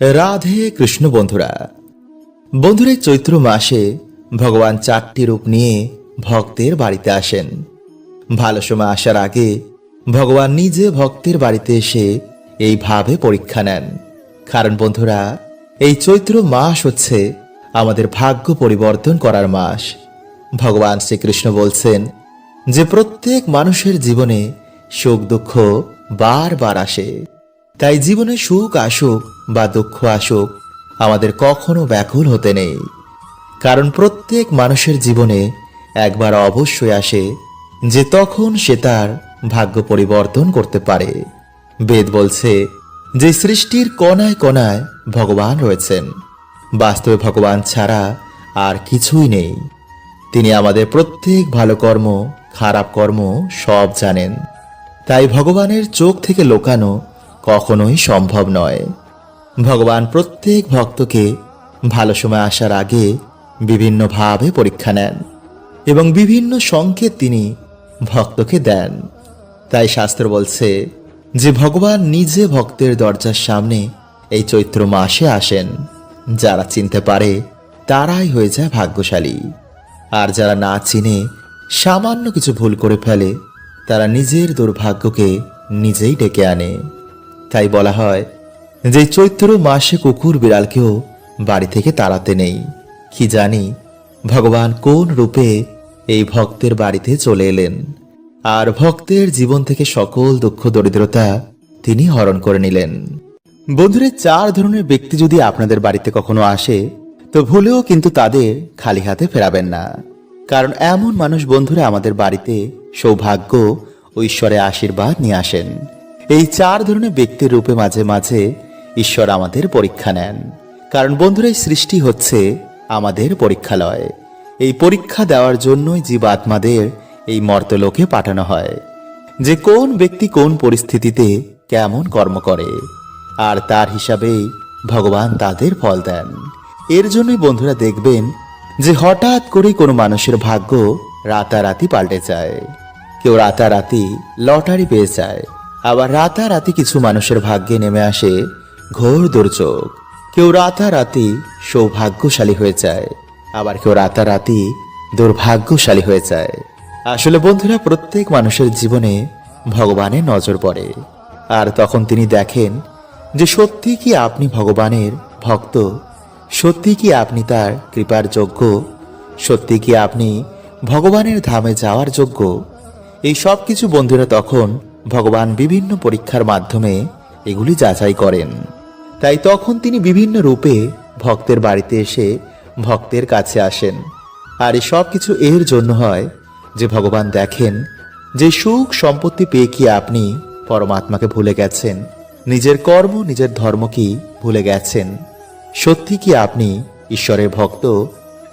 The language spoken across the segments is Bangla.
রাধে কৃষ্ণ বন্ধুরা। বন্ধুরা, চৈত্র মাসে ভগবান চারটি রূপ নিয়ে ভক্তের বাড়িতে আসেন। ভালো সময় আসার আগে ভগবান নিজে ভক্তের বাড়িতে এসে এইভাবে পরীক্ষা নেন। কারণ বন্ধুরা, এই চৈত্র মাস হচ্ছে আমাদের ভাগ্য পরিবর্তন করার মাস। ভগবান শ্রীকৃষ্ণ বলছেন যে, প্রত্যেক মানুষের জীবনে সুখ দুঃখ বারবার আসে। তাই জীবনে সুখ আসুক বা দুঃখ আসুক, আমাদের কখনো ব্যাকুল হতে নেই। কারণ প্রত্যেক মানুষের জীবনে একবার অবশ্যই আসে যে তখন সে তার ভাগ্য পরিবর্তন করতে পারে। বেদ বলছে যে সৃষ্টির কণায় কণায় ভগবান রয়েছেন। বাস্তবে ভগবান ছাড়া আর কিছুই নেই। তিনি আমাদের প্রত্যেক ভালো কর্ম, খারাপ কর্ম সব জানেন। তাই ভগবানের চোখ থেকে লোকানো কখনোই সম্ভব নয়। ভগবান প্রত্যেক ভক্তকে ভালো সময় আসার আগে বিভিন্নভাবে পরীক্ষা নেন এবং বিভিন্ন সংকেত তিনি ভক্তকে দেন। তাই শাস্ত্র বলছে যে, ভগবান নিজে ভক্তের দরজার সামনে এই চৈত্র মাসে আসেন। যারা চিনতে পারে, তারাই হয়ে যায় ভাগ্যশালী। আর যারা না চিনে, সামান্য কিছু ভুল করে ফেলে, তারা নিজের দুর্ভাগ্যকে নিজেই ডেকে আনে। তাই বলা হয় যে চৈত্র মাসে কুকুর বিড়ালকেও বাড়ি থেকে তাড়াতে নেই। কি জানি ভগবান কোন রূপে এই ভক্তের বাড়িতে চলে এলেন। আর ভক্তের জীবন থেকে সকল দুঃখ, দরিদ্রতা তিনি হরণ করে নিলেন। বন্ধুরে, চার ধরনের ব্যক্তি যদি আপনাদের বাড়িতে কখনো আসে, তো ভুলেও কিন্তু তাদের খালি হাতে ফেরাবেন না। কারণ এমন মানুষ বন্ধুরা আমাদের বাড়িতে সৌভাগ্য ও ঈশ্বরের আশীর্বাদ নিয়ে আসেন। এই চার ধরনের ব্যক্তির রূপে মাঝে মাঝে ঈশ্বর আমাদের পরীক্ষা নেন। কারণ বন্ধুরা, এই সৃষ্টি হচ্ছে আমাদের পরীক্ষালয়। এই পরীক্ষা দেওয়ার জন্যই জীবাত্মাদের এই মর্তলোকে পাঠানো হয়। যে কোন ব্যক্তি কোন পরিস্থিতিতে কেমন কর্ম করে, আর তার হিসাবেই ভগবান তাদের ফল দেন। এর জন্যই বন্ধুরা দেখবেন যে হঠাৎ করেই কোনো মানুষের ভাগ্য রাতারাতি পাল্টে যায়। কেউ রাতারাতি লটারি পেয়ে যায়, আবার রাতারাতি কিছু মানুষের ভাগ্যে নেমে আসে ঘোর দুর্যোগ। কেউ রাতারাতি সৌভাগ্যশালী হয়ে যায়, আবার কেউ রাতারাতি দুর্ভাগ্যশালী হয়ে যায়। আসলে বন্ধুরা, প্রত্যেক মানুষের জীবনে ভগবানের নজর পড়ে। আর তখন তিনি দেখেন যে সত্যি কি আপনি ভগবানের ভক্ত? সত্যি কি আপনি তার কৃপার যোগ্য? সত্যি কি আপনি ভগবানের ধামে যাওয়ার যোগ্য? এই সব কিছু বন্ধুরা তখন ভগবান বিভিন্ন পরীক্ষার মাধ্যমে এগুলি যাচাই করেন। তাই তখন তিনি বিভিন্ন রূপে ভক্তের বাড়িতে এসে ভক্তের কাছে আসেন। আর এই সব কিছু এর জন্য হয় যে ভগবান দেখেন যে সুখ সম্পত্তি পেয়ে কি আপনি পরমাত্মাকে ভুলে গেছেন, নিজের কর্ম, নিজের ধর্ম কি ভুলে গেছেন, সত্যি কি আপনি ঈশ্বরের ভক্ত,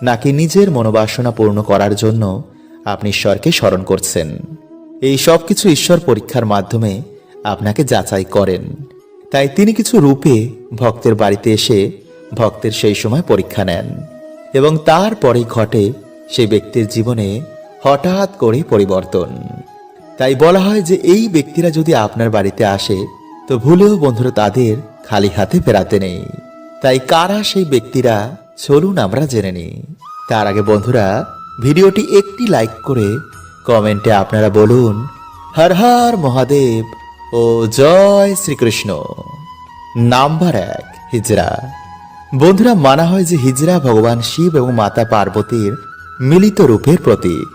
নাকি নিজের মনোবাসনা পূর্ণ করার জন্য আপনি ঈশ্বরকে স্মরণ করছেন? এই সব কিছু ঈশ্বর পরীক্ষার মাধ্যমে আপনাকে যাচাই করেন। তাই তিনি কিছু রূপে ভক্তের বাড়িতে এসে ভক্তের সেই সময় পরীক্ষা নেন এবং তারপরেই ঘটে সেই ব্যক্তির জীবনে হঠাৎ করে পরিবর্তন। তাই বলা হয় যে এই ব্যক্তিরা যদি আপনার বাড়িতে আসে, তো ভুলেও বন্ধুরা তাদের খালি হাতে ফেরাতে নেই। তাই কারা সেই ব্যক্তিরা, চলুন আমরা জেনে নিই। তার আগে বন্ধুরা, ভিডিওটি একটি লাইক করে কমেন্টে আপনারা বলুন, হর হর মহাদেব ও জয় শ্রীকৃষ্ণ। নাম্বার এক হিজরা বন্ধুরা, মানা হয় যে হিজরা ভগবান শিব এবং মাতা পার্বতীর মিলিত রূপের প্রতীক।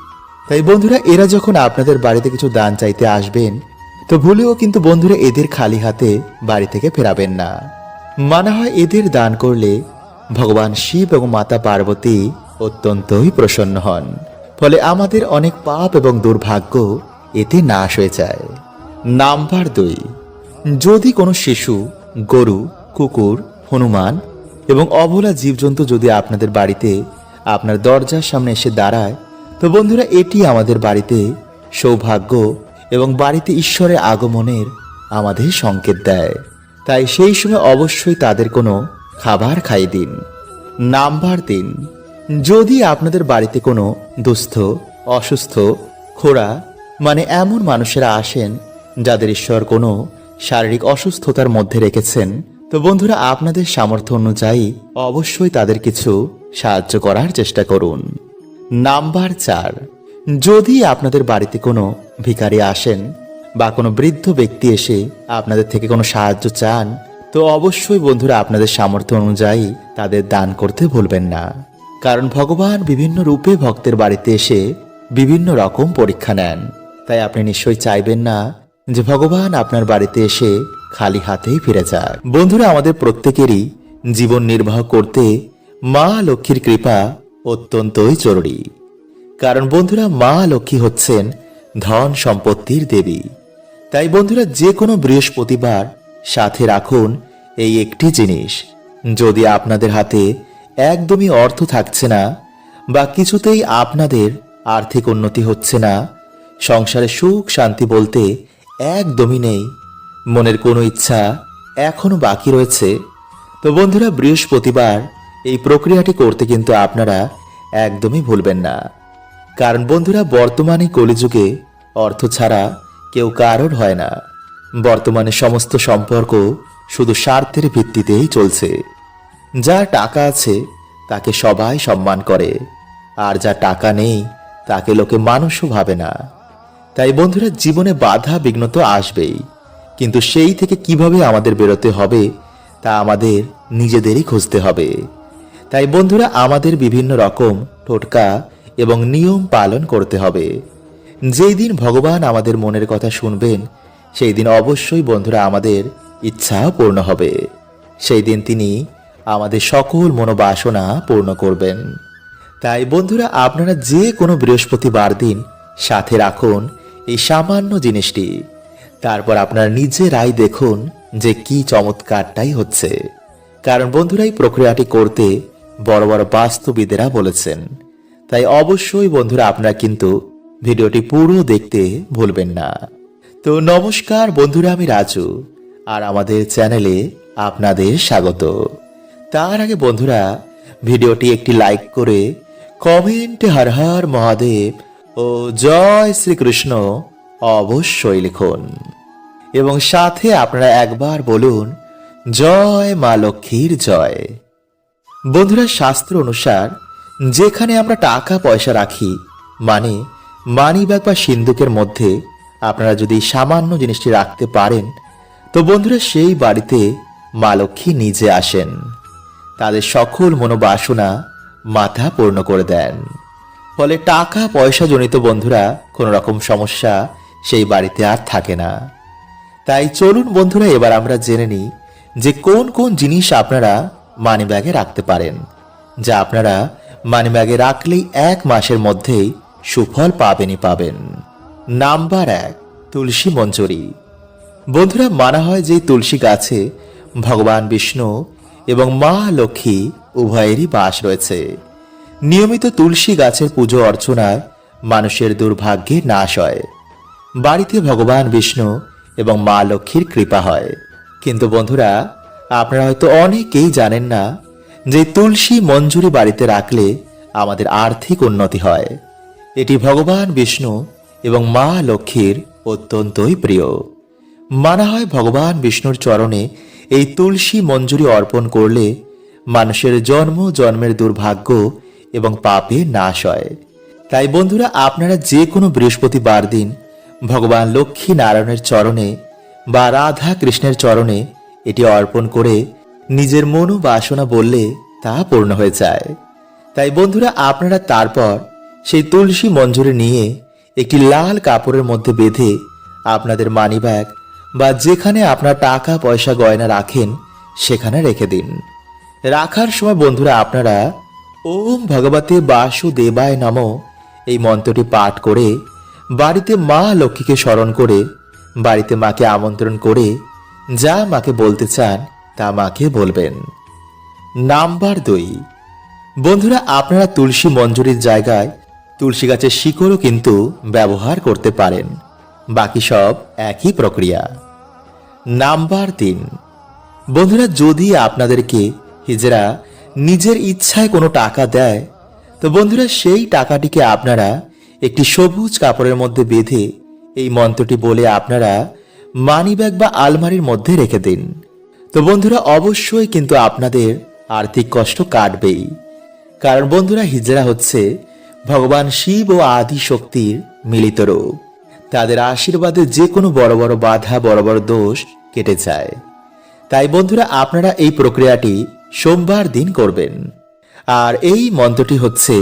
তাই বন্ধুরা, এরা যখন আপনাদের বাড়িতে কিছু দান চাইতে আসবেন, তো ভুলেও কিন্তু বন্ধুরা এদের খালি হাতে বাড়ি থেকে ফেরাবেন না। মানা হয় এদের দান করলে ভগবান শিব এবং মাতা পার্বতী অত্যন্তই প্রসন্ন হন। ফলে আমাদের অনেক পাপ এবং দুর্ভাগ্য এতে নাশ হয়ে যায়। নাম্বার দুই। যদি কোনো শিশু, গরু, কুকুর, হনুমান এবং অবলা জীবজন্তু যদি আপনাদের বাড়িতে আপনার দরজার সামনে এসে দাঁড়ায়, তো বন্ধুরা এটি আমাদের বাড়িতে সৌভাগ্য এবং বাড়িতে ঈশ্বরের আগমনের আমাদের সংকেত দেয়। তাই সেই সময় অবশ্যই তাদের কোনো খাবার খাই দিন। নাম্বার তিন। যদি আপনাদের বাড়িতে কোনো দুস্থ, অসুস্থ, খোড়া মানে এমন মানুষেরা আসেন যাদের ঈশ্বর কোনো শারীরিক অসুস্থতার মধ্যে রেখেছেন, তো বন্ধুরা আপনাদের সামর্থ্য অনুযায়ী অবশ্যই তাদের কিছু সাহায্য করার চেষ্টা করুন। নাম্বার চার, যদি আপনাদের বাড়িতে কোনো ভিখারি আসেন বা কোনো বৃদ্ধ ব্যক্তি এসে আপনাদের থেকে কোনো সাহায্য চান, তো অবশ্যই বন্ধুরা আপনাদের সামর্থ্য অনুযায়ী তাদের দান করতে ভুলবেন না। কারণ ভগবান বিভিন্ন রূপে ভক্তের বাড়িতে এসে বিভিন্ন রকম পরীক্ষা নেন। তাই আপনি নিশ্চয়ই চাইবেন না যে ভগবান আপনার বাড়িতে এসে খালি হাতেই ফিরে যাক। বন্ধুরা, আমাদের প্রত্যেকেরই জীবন নির্বাহ করতে মা লক্ষ্মীর কৃপা অত্যন্তই জরুরি। কারণ বন্ধুরা, মা লক্ষ্মী হচ্ছেন ধন সম্পত্তির দেবী। তাই বন্ধুরা, যে কোনো বৃহস্পতিবার সাথে রাখুন এই একটি জিনিস। যদি আপনাদের হাতে একদমই অর্থ থাকছে না বা কিছুতেই আপনাদের আর্থিক উন্নতি হচ্ছে না, সংসারে সুখ শান্তি বলতে একদমই নেই। মনের কোনো ইচ্ছা এখনও বাকি রয়েছে। তো বন্ধুরা, বৃহস্পতিবার এই প্রক্রিয়াটি করতে কিন্তু আপনারা একদমই ভুলবেন না। কারণ বন্ধুরা, বর্তমানে কলিযুগে অর্থ ছাড়া কেউ কারোর হয় না। বর্তমানে সমস্ত সম্পর্ক শুধু স্বার্থের ভিত্তিতেই চলছে। যার টাকা আছে, তাকে সবাই সম্মান করে। আর যা টাকা নেই, তাকে লোকে মানুষও ভাবে না। তাই বন্ধুরা, জীবনে বাধা বিঘ্ন তো আসবেই। কিন্তু সেই থেকে কীভাবে আমাদের বেরোতে হবে, তা আমাদের নিজেদেরই খুঁজতে হবে। তাই বন্ধুরা, আমাদের বিভিন্ন রকম টোটকা এবং নিয়ম পালন করতে হবে। যেই দিন ভগবান আমাদের মনের কথা শুনবেন, সেই দিন অবশ্যই বন্ধুরা আমাদের ইচ্ছা পূর্ণ হবে। সেই দিন তিনি আমাদের সকল মনোবাসনা পূর্ণ করবেন। তাই বন্ধুরা, আপনারা যে কোনো বৃহস্পতিবার দিন সাথে রাখুন এই সামান্য জিনিসটি। তারপর আপনার নিজেরাই দেখুন যে কি চমৎকারটাই হচ্ছে। কারণ বন্ধুরা, এই প্রক্রিয়াটি করতে বড় বড় বাস্তুবিদেরা বলেছেন। তাই অবশ্যই বন্ধুরা, আপনারা কিন্তু ভিডিওটি পুরো দেখতে ভুলবেন না। তো নমস্কার বন্ধুরা, আমি রাজু আর আমাদের চ্যানেলে আপনাদের স্বাগত। তার আগে বন্ধুরা, ভিডিওটি একটি লাইক করে কমেন্টে হর হর মহাদেব ও জয় শ্রীকৃষ্ণ অবশ্যই লিখুন। এবং সাথে আপনারা একবার বলুন, জয় মা লক্ষ্মীর জয়। বন্ধুরা, শাস্ত্র অনুসার যেখানে আমরা টাকা পয়সা রাখি মানে মানি ব্যাগ বা সিন্ধুকের মধ্যে আপনারা যদি সামান্য জিনিসটি রাখতে পারেন, তো বন্ধুরা সেই বাড়িতে মা লক্ষ্মী নিজে আসেন। তাদের সকল মনোবাসনা মাথা পূর্ণ করে দেন। ফলে টাকা পয়সা জনিত বন্ধুরা কোনো রকম সমস্যা সেই বাড়িতে আর থাকে না। তাই চলুন বন্ধুরা, এবার আমরা জেনে নিই যে কোন কোন জিনিস আপনারা মানি ব্যাগে রাখতে পারেন, যা আপনারা মানি ব্যাগে রাখলেই এক মাসের মধ্যেই সুফল পাবেনই পাবেন। নাম্বার এক, তুলসী মঞ্জুরি। বন্ধুরা, মানা হয় যে তুলসী গাছে ভগবান বিষ্ণু এবং মা লক্ষ্মী উভয়েরই বাস রয়েছে। নিয়মিত তুলসী গাছের পুজো অর্চনায় মানুষের দুর্ভাগ্যে নাশ হয়। বাড়িতে ভগবান বিষ্ণু এবং মা লক্ষ্মীর কৃপা হয়। কিন্তু বন্ধুরা, আপনারা হয়তো অনেকেই জানেন না যে তুলসী মঞ্জুরি বাড়িতে রাখলে আমাদের আর্থিক উন্নতি হয়। এটি ভগবান বিষ্ণু এবং মা লক্ষ্মীর অত্যন্তই প্রিয়। মানা হয় ভগবান বিষ্ণুর চরণে এই তুলসী মঞ্জুরি অর্পণ করলে মানুষের জন্ম, জন্মের দুর্ভাগ্য এবং পাপে নাশ হয়। তাই বন্ধুরা, আপনারা যে কোনো বৃহস্পতিবার দিন ভগবান লক্ষ্মী নারায়ণের চরণে বা রাধা কৃষ্ণের চরণে এটি অর্পণ করে নিজের মনোবাসনা বললে তা পূর্ণ হয়ে যায়। তাই বন্ধুরা, আপনারা তারপর সেই তুলসী মঞ্জুরি নিয়ে একটি লাল কাপড়ের মধ্যে বেঁধে আপনাদের মানিব্যাগ বা যেখানে আপনার টাকা, পয়সা, গয়না রাখেন, সেখানে রেখে দিন। রাখার সময় বন্ধুরা, আপনারা ওম ভগবতে বাসুদেবায় নম। এই মন্ত্রটি পাঠ করে বাড়িতে মা লক্ষ্মীকে স্মরণ করে বাড়িতে মাকে আমন্ত্রণ করে যা মাকে বলতে চান তা মাকে বলবেন। নাম্বার দুই। বন্ধুরা, আপনারা তুলসী মঞ্জুরির জায়গায় তুলসী গাছের শিকড়ও কিন্তু ব্যবহার করতে পারেন। বাকি সব একই প্রক্রিয়া। নাম্বার তিন। বন্ধুরা, যদি আপনাদেরকে হিজরা নিজের ইচ্ছায় কোনো টাকা দেয়, তো বন্ধুরা সেই টাকাটিকে আপনারা একটি সবুজ কাপড়ের মধ্যে বেঁধে এই মন্ত্রটি বলে আপনারা মানিব্যাগ বা আলমারির মধ্যে রেখে দিন। তো বন্ধুরা অবশ্যই কিন্তু আপনাদের আর্থিক কষ্ট কাটবেই। কারণ বন্ধুরা হিজরা হচ্ছে ভগবান শিব ও আদি শক্তির মিলিত রূপ। তাদের আশীর্বাদে যে কোনো বড় বড় বাধা, বড় বড় দোষ কেটে যায়। তাই বন্ধুরা আপনারা এই প্রক্রিয়াটি সোমবার দিন করবেন। আর এই মন্ত্রটি হচ্ছে,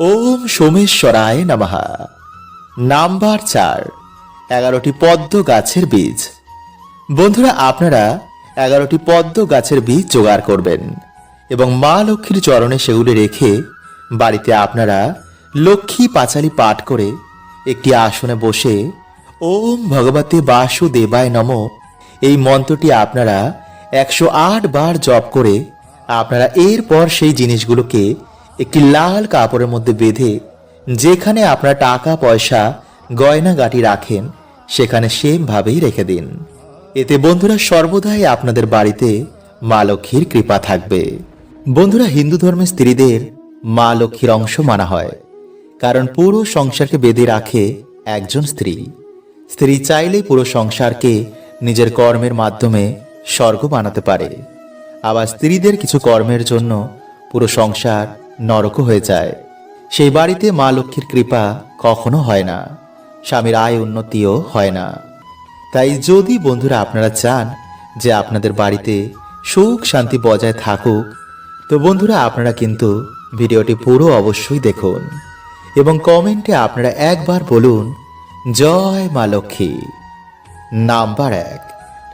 ওম সোমেশ্বরায় নমঃ। নাম্বার চার, এগারোটি পদ্ম গাছের বীজ। বন্ধুরা, আপনারা এগারোটি পদ্ম গাছের বীজ জোগাড় করবেন এবং মা লক্ষ্মীর চরণে সেগুলি রেখে বাড়িতে আপনারা লক্ষ্মী পাঁচালি পাঠ করে একটি আসনে বসে ওম ভগবতে বাসুদেবায় নম এই মন্ত্রটি আপনারা একশো আট বার জপ করে আপনারা এরপর সেই জিনিসগুলোকে একটি লাল কাপড়ের মধ্যে বেঁধে, যেখানে আপনারা টাকা, পয়সা, গয়নাগাটি রাখেন, সেখানে সেমভাবেই রেখে দিন। এতে বন্ধুরা সর্বদাই আপনাদের বাড়িতে মা লক্ষ্মীর কৃপা থাকবে। বন্ধুরা হিন্দু ধর্মের স্ত্রীদের মা লক্ষ্মীর অংশ মানা হয়, কারণ পুরো সংসারকে বেঁধে রাখে একজন স্ত্রী। স্ত্রী চাইলেই পুরো সংসারকে নিজের কর্মের মাধ্যমে স্বর্গ বানাতে পারে। আবার স্ত্রীদের কিছু কর্মের জন্য পুরো সংসার নরক হয়ে যায়। সেই বাড়িতে মা লক্ষ্মীর কৃপা কখনো হয় না। স্বামীর আয় উন্নতিও হয় না। তাই যদি বন্ধুরা আপনারা চান যে আপনাদের বাড়িতে সুখ শান্তি বজায় থাকুক, তো বন্ধুরা আপনারা কিন্তু ভিডিওটি পুরো অবশ্যই দেখুন এবং কমেন্টে আপনারা একবার বলুন, জয় মা লক্ষ্মী। নাম্বার এক।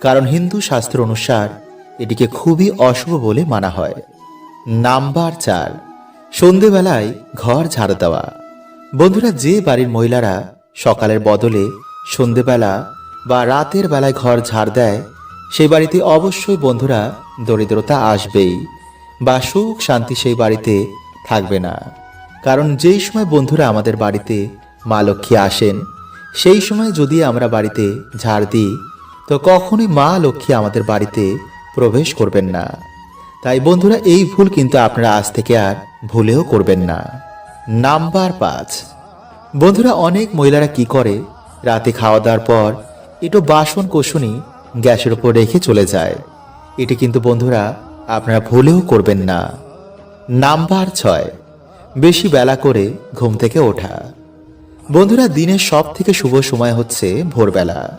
কারণ হিন্দু শাস্ত্র অনুসার এটিকে খুবই অশুভ বলে মানা হয়। নাম্বার চার, সন্ধেবেলায় ঘর ঝাড়ু দেওয়া। বন্ধুরা, যে বাড়ির মহিলারা সকালের বদলে সন্ধেবেলা বা রাতের বেলায় ঘর ঝাড় দেয় সেই বাড়িতে অবশ্যই বন্ধুরা দরিদ্রতা আসবেই বা সুখ শান্তি সেই বাড়িতে থাকবে না। কারণ যেই সময় বন্ধুরা আমাদের বাড়িতে মা লক্ষ্মী আসেন, সেই সময় যদি আমরা বাড়িতে ঝাড় দিই তো কখনোই মা লক্ষ্মী আমাদের বাড়িতে প্রবেশ করবেন না। তাই বন্ধুরা, এই ভুল কিন্তু আপনারা আজ থেকে আর ভুলেও করবেন না। নাম্বার পাঁচ। বন্ধুরা, অনেক মহিলারা কি করে? রাতে খাওয়া দাওয়ার পর একটু বাসন কোষণি গ্যাসের উপর রেখে চলে যায়। এটি কিন্তু বন্ধুরা আপনারা ভুলেও করবেন না। নাম্বার ছয়। বেশি বেলা করে ঘুম থেকে ওঠা। বন্ধুরা, দিনের সব থেকে শুভ সময় হচ্ছে ভোরবেলা।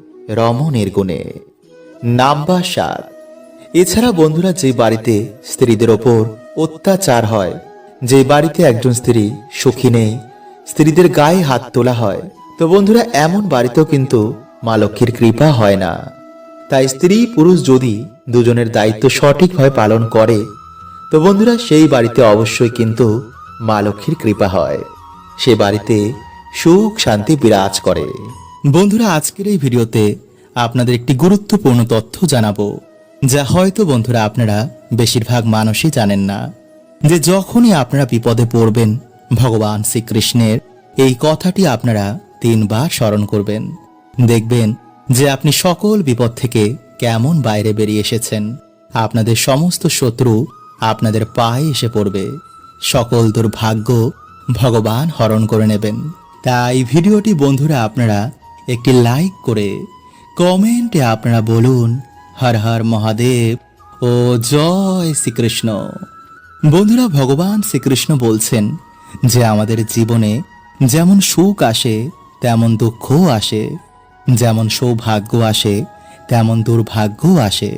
রমণের গুণে। নাম্বার সাত। এছাড়া বন্ধুরা যে বাড়িতে স্ত্রীদের ওপর অত্যাচার হয়, যে বাড়িতে একজন স্ত্রী সুখী নেই, স্ত্রীদের গায়ে হাত তোলা হয়, তো বন্ধুরা এমন বাড়িতেও কিন্তু মা লক্ষ্মীর কৃপা হয় না। তাই স্ত্রী পুরুষ যদি দুজনের দায়িত্ব সঠিকভাবে পালন করে, তো বন্ধুরা সেই বাড়িতে অবশ্যই কিন্তু মা লক্ষ্মীর কৃপা হয়। সে বাড়িতে সুখ শান্তি বিরাজ করে। বন্ধুরা, আজকের এই ভিডিওতে আপনাদের একটি গুরুত্বপূর্ণ তথ্য জানাব, যা হয়তো বন্ধুরা আপনারা বেশিরভাগ মানুষই জানেন না। যে যখনই আপনারা বিপদে পড়বেন, ভগবান শ্রীকৃষ্ণের এই কথাটি আপনারা তিনবার স্মরণ করবেন। দেখবেন যে আপনি সকল বিপদ থেকে কেমন বাইরে বেরিয়ে এসেছেন। আপনাদের সমস্ত শত্রু আপনাদের পায়ে এসে পড়বে। সকল দুর্ভাগ্য ভগবান হরণ করে নেবেন। তাই ভিডিওটি বন্ধুরা আপনারা একটি লাইক করে কমেন্টে আপনারা বলুন, হর হর মহাদেব ও জয় শ্রীকৃষ্ণ। বন্ধুরা, ভগবান শ্রীকৃষ্ণ বলছেন যে আমাদের জীবনে যেমন সুখ আসে, তেমন দুঃখও আসে। যেমন সৌভাগ্য আসে, তেমন দুর্ভাগ্য আসে।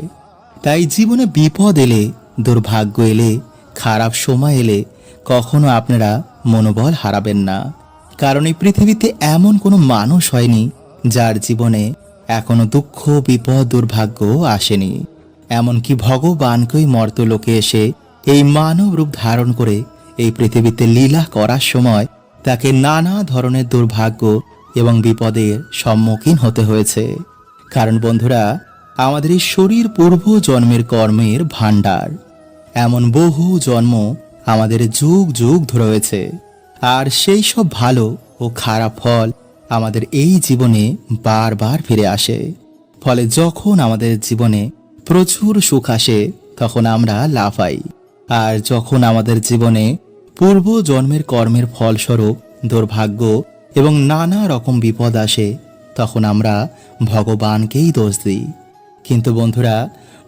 তাই জীবনে বিপদ এলে, দুর্ভাগ্য এলে, খারাপ সময় এলে কখনো আপনারা মনোবল হারাবেন না। কারণ এই পৃথিবীতে এমন কোনো মানুষ হয়নি যার জীবনে এখনও দুঃখ, বিপদ, দুর্ভাগ্য আসেনি। এমনকি ভগবানকেই মর্তলোকে এসে এই মানব রূপ ধারণ করে এই পৃথিবীতে লীলা করার সময় তাকে নানা ধরনের দুর্ভাগ্য এবং বিপদের সম্মুখীন হতে হয়েছে। কারণ বন্ধুরা, আমাদের এই শরীর পূর্ব জন্মের কর্মের ভাণ্ডার। এমন বহু জন্ম আমাদের যুগ যুগ ধরে হয়েছে আর সেই সব ভালো ও খারাপ ফল আমাদের এই জীবনে বারবার ফিরে আসে। ফলে যখন আমাদের জীবনে প্রচুর সুখ আসে, তখন আমরা লাফাই। আর যখন আমাদের জীবনে পূর্ব জন্মের কর্মের ফলস্বরূপ দুর্ভাগ্য এবং নানা রকম বিপদ আসে, তখন আমরা ভগবানকেই দোষ দিই। কিন্তু বন্ধুরা,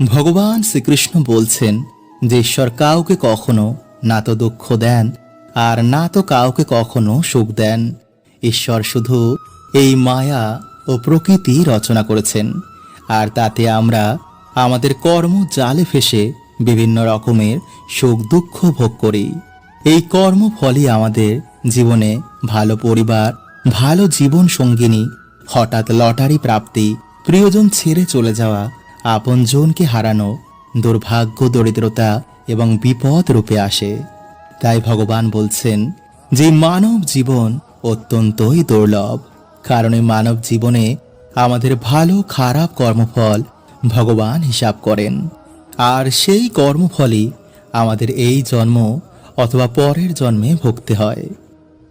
ভগবান শ্রীকৃষ্ণ বলছেন যে ঈশ্বর কাউকে কখনো না তো দুঃখ দেন, আর না তো কাউকে কখনো সুখ দেন। ঈশ্বর শুধু এই মায়া ও প্রকৃতি রচনা করেছেন, আর তাতে আমরা আমাদের কর্ম জালে ফেসে বিভিন্ন রকমের সুখ দুঃখ ভোগ করি। এই কর্ম ফলই আমাদের জীবনে ভালো পরিবার, ভালো জীবন সঙ্গিনী, হঠাৎ লটারি প্রাপ্তি, প্রিয়জন ছেড়ে চলে যাওয়া, আপনজনকে হারানো, দুর্ভাগ্য, দরিদ্রতা এবং বিপদ রূপে আসে। তাই ভগবান বলছেন যে মানব জীবন অত্যন্তই দুর্লভ, কারণ এই মানব জীবনে আমাদের ভালো, খারাপ কর্মফল ভগবান হিসাব করেন। আর সেই কর্মফলই আমাদের এই জন্ম অথবা পরের জন্মে ভুগতে হয়।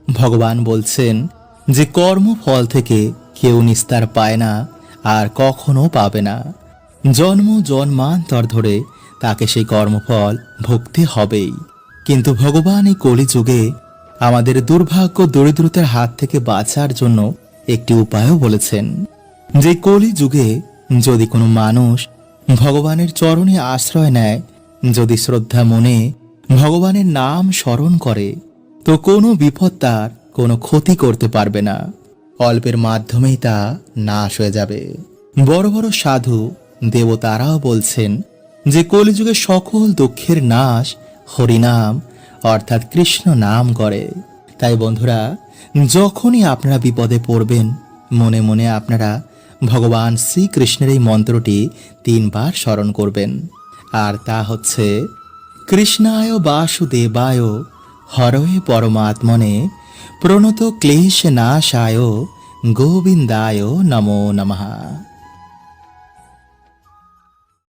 ভগবান বলছেন যে কর্মফল থেকে কেউ নিস্তার পায় না, আর কখনো পাবে না। জন্ম জন্মান্তর ধরে তাকে সেই কর্মফল ভুগতে হবেই। কিন্তু ভগবান এই কলিযুগে আমাদের দুর্ভাগ্য দরিদ্রতার হাত থেকে বাঁচার জন্য একটি উপায়ও বলেছেন যে কলি যুগে যদি কোনো মানুষ ভগবানের চরণে আশ্রয় নেয়, যদি শ্রদ্ধা মনে ভগবানের নাম স্মরণ করে, তো কোনো বিপদ তার কোনো ক্ষতি করতে পারবে না। অল্পের মাধ্যমেই তা নাশ হয়ে যাবে। বড় বড় সাধু, দেবতারাও বলছেন যে কলিযুগে সকল দুঃখের নাশ হরিনাম অর্থাৎ কৃষ্ণ নাম করে। তাই বন্ধুরা, যখনই আপনারা বিপদে পড়বেন, মনে মনে আপনারা ভগবান শ্রীকৃষ্ণের এই মন্ত্রটি তিনবার স্মরণ করবেন। আর তা হচ্ছে, কৃষ্ণায় বাসুদেবায় হরয়ে পরমাত্মনে প্রণত ক্লেশ নাশায় গোবিন্দায় নমো নমঃ।